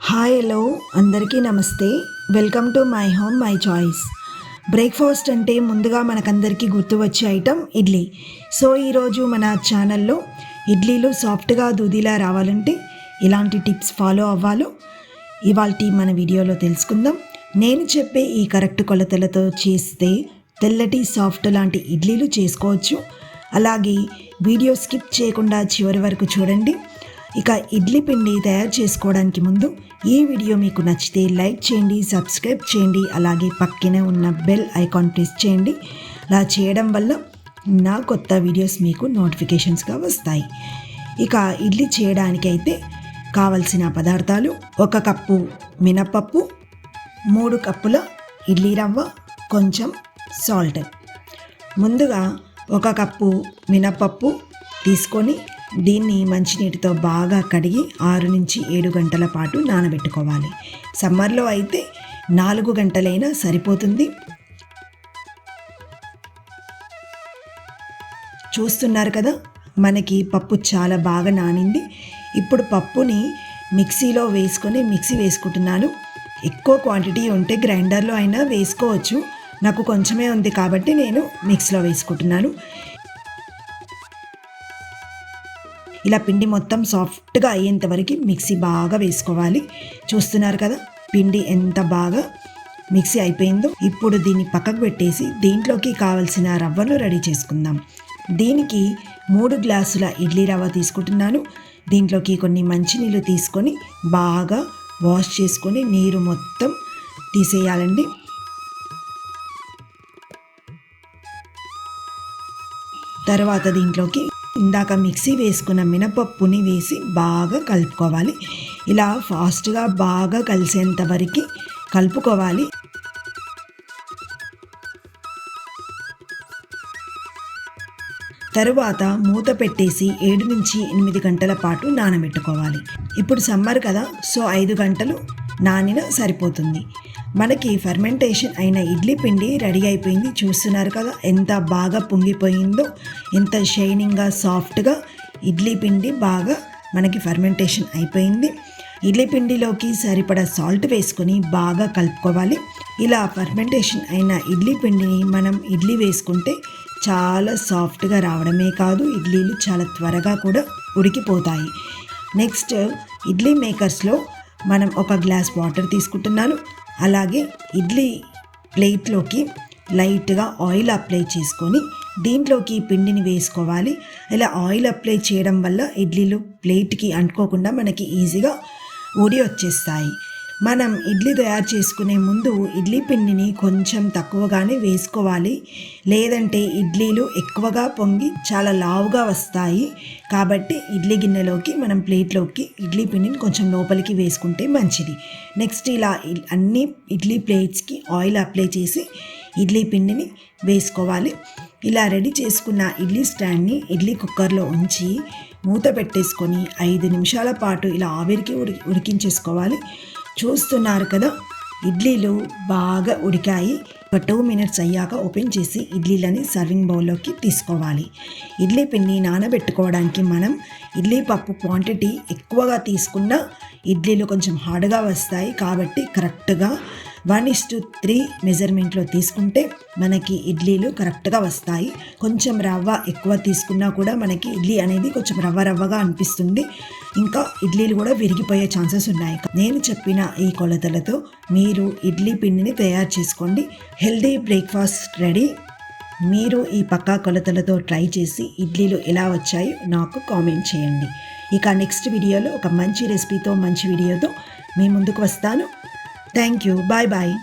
Hi hello అందరికీ నమస్తే. Welcome to my home my choice. Breakfast అంటే ముందుగా మనకందరికీ గుర్తు వచ్చే ఐటమ్ ఇడ్లీ. సో ఈరోజు మన ఛానల్లో ఇడ్లీలు సాఫ్ట్గా దూదిలా రావాలంటే ఇలాంటి టిప్స్ ఫాలో అవ్వాలో ఇవాళ మన వీడియోలో తెలుసుకుందాం. నేను చెప్పే ఈ కరెక్ట్ కొలతలతో చేస్తే తెల్లటి సాఫ్ట్ లాంటి ఇడ్లీలు చేసుకోవచ్చు. అలాగే వీడియో స్కిప్ చేయకుండా చివరి వరకు చూడండి. ఇక ఇడ్లీ పిండి తయారు చేసుకోవడానికి ముందు ఈ వీడియో మీకు నచ్చితే లైక్ చేయండి సబ్స్క్రైబ్ చేయండి అలాగే పక్కనే ఉన్న బెల్ ఐకాన్ ప్రెస్ చేయండి. అలా చేయడం వల్ల నా కొత్త వీడియోస్ మీకు నోటిఫికేషన్స్గా వస్తాయి. ఇక ఇడ్లీ చేయడానికైతే కావలసిన పదార్థాలు ఒక కప్పు మినపప్పు మూడు కప్పుల ఇడ్లీ రవ్వ కొంచెం సాల్ట్. ముందుగా ఒక కప్పు మినపప్పు తీసుకొని దీన్ని మంచినీటితో బాగా కడిగి ఆరు నుంచి ఏడు గంటల పాటు నానబెట్టుకోవాలి. సమ్మర్లో అయితే నాలుగు గంటలైనా సరిపోతుంది. చూస్తున్నారు కదా మనకి పప్పు చాలా బాగా నానింది. ఇప్పుడు పప్పుని మిక్సీలో వేసుకొని మిక్సీ వేసుకుంటున్నాను. ఎక్కువ క్వాంటిటీ ఉంటే గ్రైండర్లో అయినా వేసుకోవచ్చు. నాకు కొంచెమే ఉంది కాబట్టి నేను మిక్సీలో వేసుకుంటున్నాను. ఇలా పిండి మొత్తం సాఫ్ట్గా అయ్యేంత వరకు మిక్సీ బాగా వేసుకోవాలి. చూస్తున్నారు కదా పిండి ఎంత బాగా మిక్సీ అయిపోయిందో. ఇప్పుడు దీన్ని పక్కకు పెట్టేసి దీంట్లోకి కావలసిన రవ్వను రెడీ చేసుకుందాం. దీనికి మూడు గ్లాసుల ఇడ్లీ రవ్వ తీసుకుంటున్నాను. దీంట్లోకి కొన్ని మంచినీళ్ళు తీసుకొని బాగా వాష్ చేసుకొని నీరు మొత్తం తీసేయాలండి. తర్వాత దీంట్లోకి ఇందాక మిక్సీ వేసుకున్న మినపప్పుని వేసి బాగా కలుపుకోవాలి. ఇలా ఫాస్ట్గా బాగా కలిసేంత వరకు కలుపుకోవాలి. తరువాత మూత పెట్టేసి ఏడు నుంచి ఎనిమిది గంటల పాటు నానబెట్టుకోవాలి. ఇప్పుడు సమ్మర్ కదా సో ఐదు గంటలు నానిన సరిపోతుంది. మనకి ఫర్మెంటేషన్ అయిన ఇడ్లీ పిండి రెడీ అయిపోయింది. చూస్తున్నారు కదా ఎంత బాగా పొంగిపోయిందో ఎంత షైనింగ్గా సాఫ్ట్గా ఇడ్లీ పిండి బాగా మనకి ఫర్మెంటేషన్ అయిపోయింది. ఇడ్లీ పిండిలోకి సరిపడా సాల్ట్ వేసుకొని బాగా కలుపుకోవాలి. ఇలా ఫర్మెంటేషన్ అయిన ఇడ్లీ పిండిని మనం ఇడ్లీ వేసుకుంటే చాలా సాఫ్ట్గా రావడమే కాదు ఇడ్లీలు చాలా త్వరగా కూడా ఉడికిపోతాయి. నెక్స్ట్ ఇడ్లీ మేకర్స్లో మనం ఒక గ్లాస్ వాటర్ తీసుకుంటున్నాను. అలాగే ఇడ్లీ ప్లేట్లోకి లైట్గా ఆయిల్ అప్లై చేసుకొని దీంట్లోకి పిండిని వేసుకోవాలి. ఇలా ఆయిల్ అప్లై చేయడం వల్ల ఇడ్లీలు ప్లేట్కి అంటుకోకుండా మనకి ఈజీగా ఊడి వచ్చేస్తాయి మనం ఇడ్లీ తయారు చేసుకునే ముందు ఇడ్లీ పిండిని కొంచెం తక్కువగానే వేసుకోవాలి. లేదంటే ఇడ్లీలు ఎక్కువగా పొంగి చాలా లావుగా వస్తాయి. కాబట్టి ఇడ్లీ గిన్నెలోకి మనం ప్లేట్లోకి ఇడ్లీ పిండిని కొంచెం లోపలికి వేసుకుంటే మంచిది. నెక్స్ట్ ఇలా అన్ని ఇడ్లీ ప్లేట్స్కి ఆయిల్ అప్లై చేసి ఇడ్లీ పిండిని వేసుకోవాలి. ఇలా రెడీ చేసుకున్న ఇడ్లీ స్టాండ్ని ఇడ్లీ కుక్కర్లో ఉంచి మూత పెట్టేసుకొని ఐదు నిమిషాల పాటు ఇలా ఆవిరికి ఉడి ఉడికించేసుకోవాలి. చూస్తున్నారు కదా. ఇడ్లీలు బాగా ఉడికాయి. ఒక టూ మినిట్స్ అయ్యాక ఓపెన్ చేసి ఇడ్లీలని సర్వింగ్ బౌల్లోకి తీసుకోవాలి. ఇడ్లీ పిండి నానబెట్టుకోవడానికి మనం ఇడ్లీ పప్పు క్వాంటిటీ ఎక్కువగా తీసుకున్న ఇడ్లీలు కొంచెం హార్డ్గా వస్తాయి కాబట్టి కరెక్ట్గా వన్ ఇస్ టు త్రీ మెజర్మెంట్లో తీసుకుంటే మనకి ఇడ్లీలు కరెక్ట్గా వస్తాయి. కొంచెం రవ్వ ఎక్కువ తీసుకున్నా కూడా మనకి ఇడ్లీ అనేది కొంచెం రవ్వ రవ్వగా అనిపిస్తుంది. ఇంకా ఇడ్లీలు కూడా విరిగిపోయే ఛాన్సెస్ ఉన్నాయి. నేను చెప్పిన ఈ కొలతలతో మీరు ఇడ్లీ పిండిని తయారు చేసుకోండి. Healthy breakfast ready. మీరు ఈ పక్కా కొలతలతో ట్రై చేసి ఇడ్లీలు ఎలా వచ్చాయో నాకు కామెంట్ చేయండి. ఇక నెక్స్ట్ వీడియోలో ఒక మంచి రెసిపీతో మంచి వీడియోతో మీ ముందుకు వస్తాను. Thank you. Bye bye.